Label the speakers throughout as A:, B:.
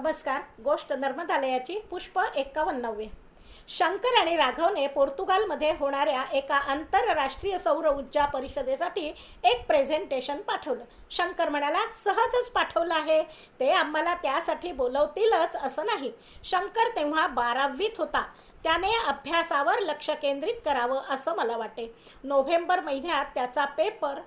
A: नमस्कार गोष्ट नर्मदालयाची पुष्प एक्कावन्नावे. शंकर आणि राघवने पोर्तुगालमध्ये होणाऱ्या एका आंतरराष्ट्रीय सौर ऊर्जा परिषदेसाठी एक प्रेझेंटेशन पाठवलं. शंकर म्हणाला सहजच पाठवलं आहे. ते आम्हाला त्यासाठी बोलवतीलच असं नाही. शंकर तेव्हा बारावीत होता. त्याने अभ्यासावर लक्ष केंद्रित करावं असं मला वाटे. नोव्हेंबर महिन्यात त्याचा पेपर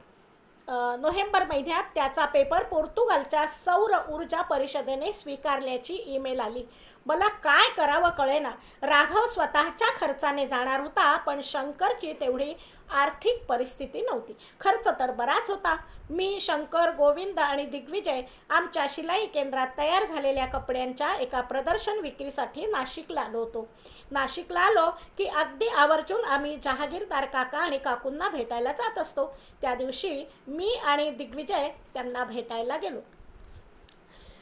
A: नोव्हेंबर महिन्यात त्याचा पेपर पोर्तुगालच्या सौर ऊर्जा परिषदेने स्वीकारल्याची ईमेल आली. मला काय करावं कळेना. राघव स्वतःच्या खर्चाने जाणार होता पण शंकरची तेवढी आर्थिक परिस्थिती नव्हती. खर्च तर बराच होता. मी शंकर गोविंद आणि दिग्विजय आमच्या शिलाई केंद्रात तयार झालेल्या कपड्यांच्या एका प्रदर्शन विक्रीसाठी नाशिकला आलो होतो. नाशिकला आलो की अगदी आवर्जून आम्ही जहागीरदार काका आणि काकूंना भेटायला जात असतो. त्या दिवशी मी आणि दिग्विजय त्यांना भेटायला गेलो.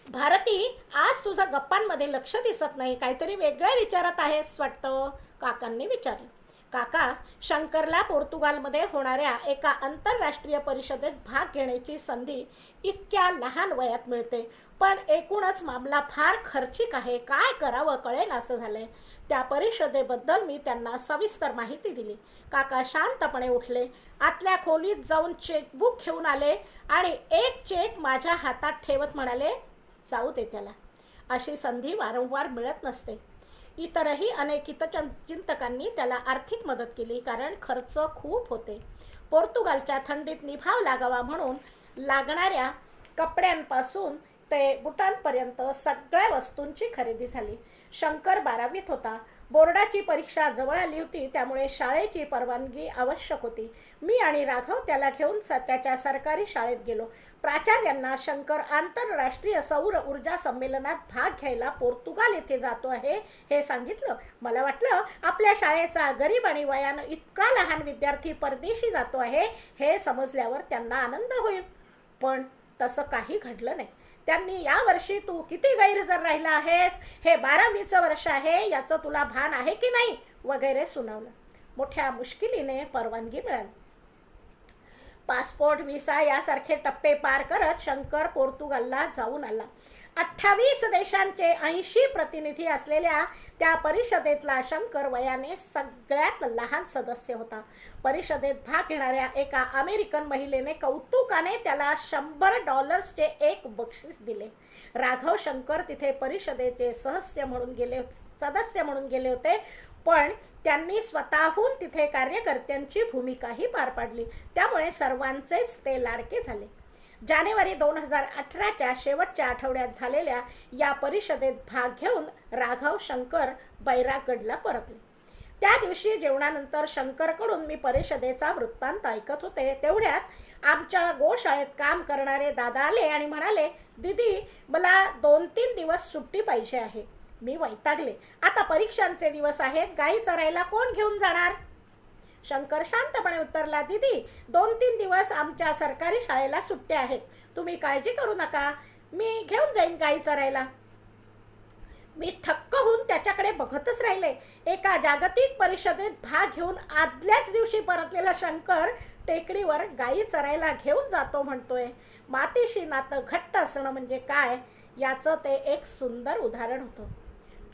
A: भारती आज तुझं गप्पांमध्ये लक्ष दिसत नाही काहीतरी वेगळ्या विचारात आहेस वाटतं? काकांनी विचारलं. काका शंकरला पोर्तुगालमध्ये होणाऱ्या एका आंतरराष्ट्रीय परिषदेत भाग घेण्याची संधी इतक्या लहान वयात मिळते. पण एकूणच मामला फार खर्चिक आहे. काय करावं कळेन असं झालंय. त्या परिषदेबद्दल मी त्यांना सविस्तर माहिती दिली. काका शांतपणे उठले. आतल्या खोलीत जाऊन चेकबुक घेऊन आले आणि एक चेक माझ्या हातात ठेवत म्हणाले जाऊ दे त्याला. अशी संधी वारंवार मिळत नसते. इतरही अनेक हितचं चिंतकांनी त्याला आर्थिक मदत केली कारण खर्च खूप होते. पोर्तुगालच्या थंडीत निभाव लागावा म्हणून लागणाऱ्या कपड्यांपासून ते बुटांपर्यंत सगळ्या वस्तूंची खरेदी झाली. शंकर बारावीत होता. बोर्डाची परीक्षा जवळ आली होती त्यामुळे शाळेची परवानगी आवश्यक होती. मी आणि राघव त्याला घेऊन सत्याच्या त्याच्या सरकारी शाळेत गेलो. प्राचार्यांना शंकर आंतरराष्ट्रीय सौर ऊर्जा संमेलनात भाग घ्यायला पोर्तुगाल येथे जातो आहे हे सांगितलं. मला वाटलं आपल्या शाळेचा गरीब आणि वयानं इतका लहान विद्यार्थी परदेशी जातो आहे हे समजल्यावर त्यांना आनंद होईल. पण तसं काही घडलं नाही. त्यांनी या वर्षी तू किती गैरहजर राहिला आहेस? हे बारावीचं वर्ष आहे याचं तुला भान आहे की नाही? वगैरे सुनावलं. मोठ्या मुश्किलीने परवानगी मिळाली. पासपोर्ट व्हिसा यासारखे टप्पे पार करत शंकर पोर्तुगालला जाऊन आला. अठ्ठावीस देशांचे ऐंशी प्रतिनिधी असलेल्या त्या परिषदेतला शंकर वयाने सगळ्यात लहान सदस्य होता. परिषदेत भाग घेणाऱ्या एका अमेरिकन महिलेने कौतुकाने त्याला शंभर डॉलर्सचे एक बक्षीस दिले. राघव शंकर तिथे परिषदेचे सहस्य म्हणून गेले सदस्य म्हणून गेले होते पण त्यांनी स्वतःहून तिथे कार्यकर्त्यांची भूमिकाही पार पाडली. त्यामुळे सर्वांचेच ते लाडके झाले. जानेवारी दोन हजार अठराच्या शेवटच्या आठवड्यात झालेल्या या परिषदेत भाग घेऊन राघव शंकर बैरागडला परतले. त्या दिवशी जेवणानंतर शंकरकडून मी परिषदेचा वृत्तांत ऐकत होते. तेवढ्यात आमच्या गोशाळेत काम करणारे दादा आले आणि म्हणाले दीदी मला दोन तीन दिवस सुट्टी पाहिजे आहे. मी वैतागले. आता परीक्षांचे दिवस आहेत. गाई चरायला कोण घेऊन जाणार? शंकर शांतपणे उत्तरला दीदी दोन तीन दिवस आमच्या सरकारी शाळेला सुट्ट्या आहेत. तुम्ही काळजी करू नका. मी घेऊन जाईन गाई चरायला. मी थक्क होऊन त्याच्याकडे बघतच राहिले. एका जागतिक परिषदेत भाग घेऊन आदल्याच दिवशी परतलेला शंकर टेकडीवर गायी चरायला घेऊन जातो म्हणतोय. मातीशी नातं घट्ट असणं म्हणजे काय? याचं ते एक सुंदर उदाहरण होतं.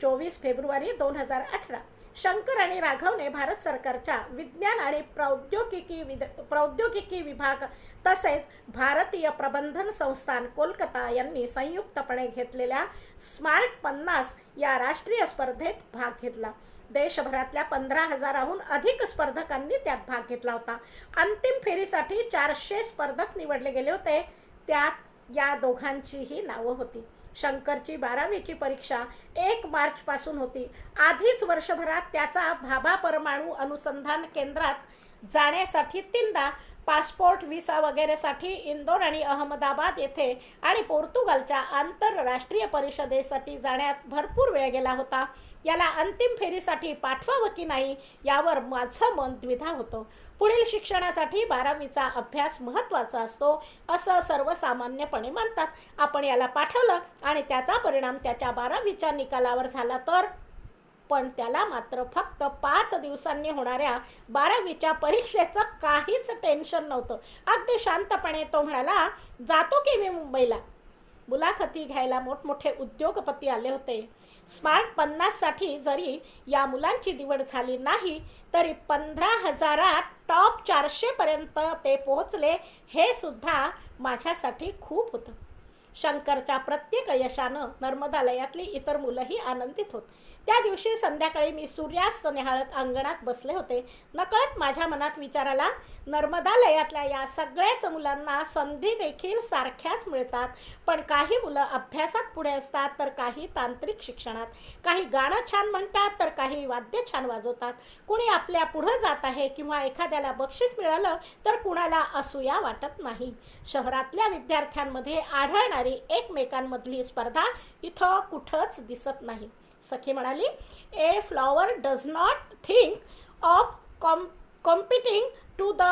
A: चोवीस फेब्रुवारी दोन हजार अठरा. शंकर आणि राघवने भारत सरकारच्या विज्ञान आणि प्रौद्योगिकी विद प्रौद्योगिकी विभाग तसेच भारतीय प्रबंधन संस्थान कोलकाता यांनी संयुक्तपणे घेतलेल्या स्मार्ट पन्नास या राष्ट्रीय स्पर्धेत भाग घेतला. देशभरातल्या पंधरा हजाराहून अधिक स्पर्धकांनी त्यात भाग घेतला होता. अंतिम फेरीसाठी चारशे स्पर्धक निवडले गेले होते. त्यात या दोघांचीही नावं होती. शंकरची बारावीची परीक्षा एक मार्चपासून होती. आधीच वर्षभरात त्याचा भाभा परमाणू अनुसंधान केंद्रात जाण्यासाठी तीनदा पासपोर्ट व्हिसा वगैरेसाठी इंदोर आणि अहमदाबाद येथे आणि पोर्तुगालच्या आंतरराष्ट्रीय परिषदेसाठी जाण्यात भरपूर वेळ गेला होता. याला अंतिम फेरीसाठी पाठवावं की नाही यावर माझं मन द्विधा होतं. पुढील शिक्षणासाठी बारावीचा अभ्यास महत्त्वाचा असतो असं सर्वसामान्यपणे मानतात. आपण याला पाठवलं आणि त्याचा परिणाम त्याच्या बारावीच्या निकालावर झाला तर? पण त्याला मात्र फक्त पाच दिवसांनी होणाऱ्या बारावीच्या परीक्षेचं काहीच टेन्शन नव्हतं. अगदी शांतपणे तो म्हणाला जातो की मी मुंबईला? मुलाखती घ्यायला मोठमोठे उद्योगपती आले होते. स्मार्ट पन्नाससाठी जरी या मुलांची निवड झाली नाही तरी पंधरा हजारात टॉप चारशेपर्यंत ते पोहोचले हे सुद्धा माझ्यासाठी खूप होतं. शंकरच्या प्रत्येक यशानं नर्मदालयातली इतर मुलंही आनंदित होत. त्या दिवशी संध्याकाळी मी सूर्यास्त निहाळत अंगणात बसले होते. नकळत माझ्या मनात विचाराला नर्मदालयातल्या या सगळ्याच मुलांना संधी देखील सारख्याच मिळतात. पण काही मुलं अभ्यासात पुढे असतात तर काही तांत्रिक शिक्षणात. काही गाणं छान म्हणतात तर काही वाद्य छान वाजवतात. कुणी आपल्या पुढं जात आहे किंवा एखाद्याला बक्षीस मिळालं तर कुणाला असूया वाटत नाही. शहरातल्या विद्यार्थ्यांमध्ये आढळणार एकमेकांमधली स्पर्धा इथं कुठंच दिसत नाही. सखी म्हणाली a flower does not think of com competing to the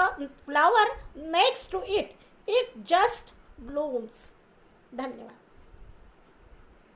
A: flower next to it. It just blooms. धन्यवाद.